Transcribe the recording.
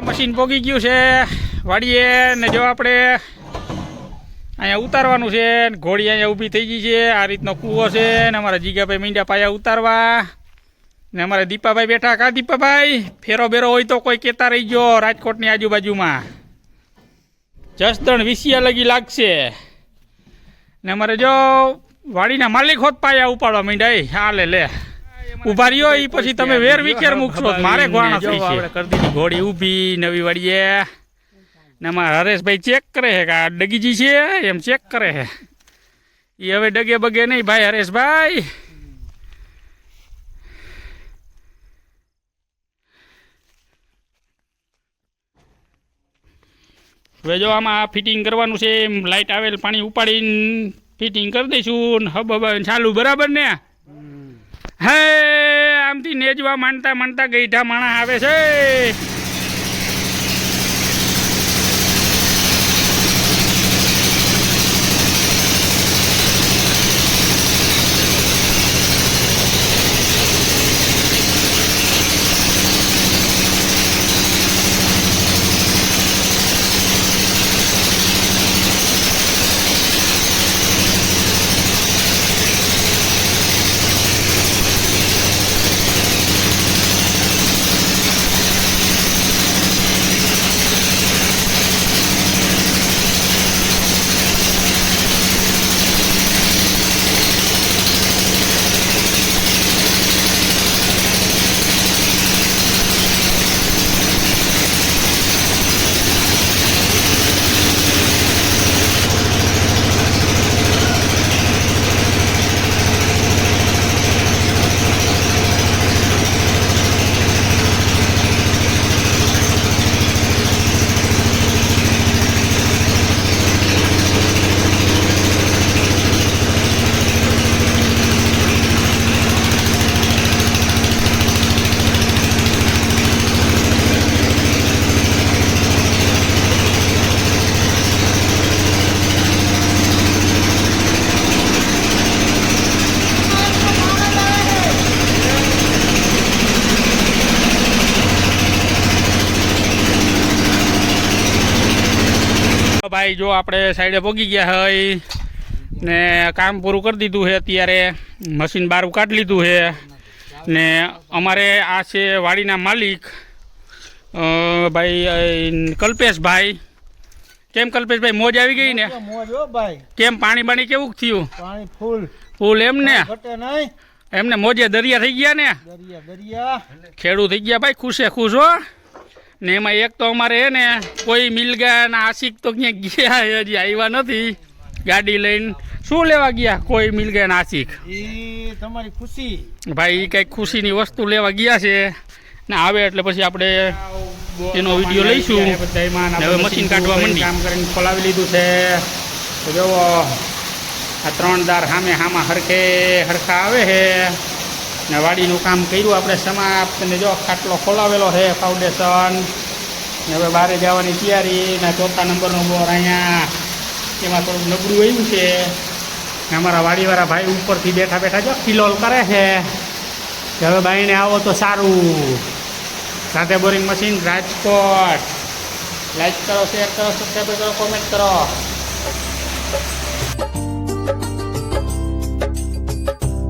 Machine પોગી ગયું છે. વાડીએ ને જો આપણે અહીંયા ઉતારવાનું છે ને ઘોડી અહીંયા ઊભી થઈ ગઈ છે. આ રીતનો કૂવો છે ને અમારા જીગાભાઈ મીંડા પાયા ઉતારવા. ને અમારા દીપાભાઈ બેઠા કા દીપાભાઈ? ફેરો બેરો હોય તો કોઈ કહેતા રહી ગયો રાજકોટની આજુબાજુમાં. જસદણ વિસિયા લગી લાગશે. ને અમારે જો વાડીના માલિક હોત પાયા ઉપાડવા માંડ્યા હા હાલે લે. ઊભા રહ્યો એ પછી તમે વેર વિખેર મૂકશો. મારે ગોણા થઈ છે. કરી દીધી ઘોડી ઊભી નવી વાડીએ ને અમારા હરેશભાઈ ચેક કરે છે કે આ ડગીજી છે? એમ ચેક કરે છે. એ હવે ડગે બગે નહીં. ભાઈ હરેશભાઈ હવે જો આમાં ફિટિંગ કરવાનું છે એમ લાઇટ આવેલ પાણી ઉપાડીને ફિટિંગ કરી દઈશું હબ હબ ચાલુ. બરાબર ને? હે! નેજવા માંડતા માંડતા ગઈઢા માણા આવે છે. ભાઈ જો આપણે સાઈડે પહોંચી ગયા હોય ને કામ પૂરું કરી દીધું છે અત્યારે. મશીન બહાર કાઢી લીધું છે. ને અમારે આ છે વાડીના માલિક ભાઈ કલ્પેશભાઈ. કેમ કલ્પેશભાઈ મોજ આવી ગઈ ને? મોજ હો ભાઈ. કેમ પાણી બાણી કેવું થયું? પાણી ફૂલ. ફૂલ એમ ને? એમને મોજે દરિયા થઈ ગયા ને? દરિયા દરિયા. ખેડૂત થઈ ગયા ભાઈ ખુશે ખુશ હો. ને એમાં એક તો અમારે હે ને કોઈ મિલગા ને આશિક તો ક્યાંક ગયા હજી આવ્યા નથી. ગાડી લઈને શું લેવા ગયા? કોઈ મિલગા ના આશિક. તમારી ખુશી. ભાઈ કંઈક ખુશીની વસ્તુ લેવા ગયા છે. ને આવે એટલે પછી આપણે એનો વીડિયો લઈશું. ને હવે મશીન કાઢવા માંડી. કામ કરીને ખોલાવી લીધું છે. તો જુઓ આ ત્રણ દાર સામે સામા હરખે હરખા આવે છે. ને વાડીનું કામ કર્યું. આપણે સમાપ્ત ને જો ખાટલો ખોલાવેલો છે ફાઉન્ડેશન ને હવે બહાર જવાની તૈયારી ને ચોથા નંબરનો બોર અહીંયા. એમાં થોડુંક નબળું આવ્યું છે. ને અમારા વાડીવાળા ભાઈ ઉપરથી બેઠા બેઠા જો કિલોલ કરે છે. હવે બાઈને આવો તો સારું. સાથે બોરિંગ મશીન રાજકોટ. લાઈક કરો શેર કરો સબસ્ક્રાઈબ કરો કોમેન્ટ કરો.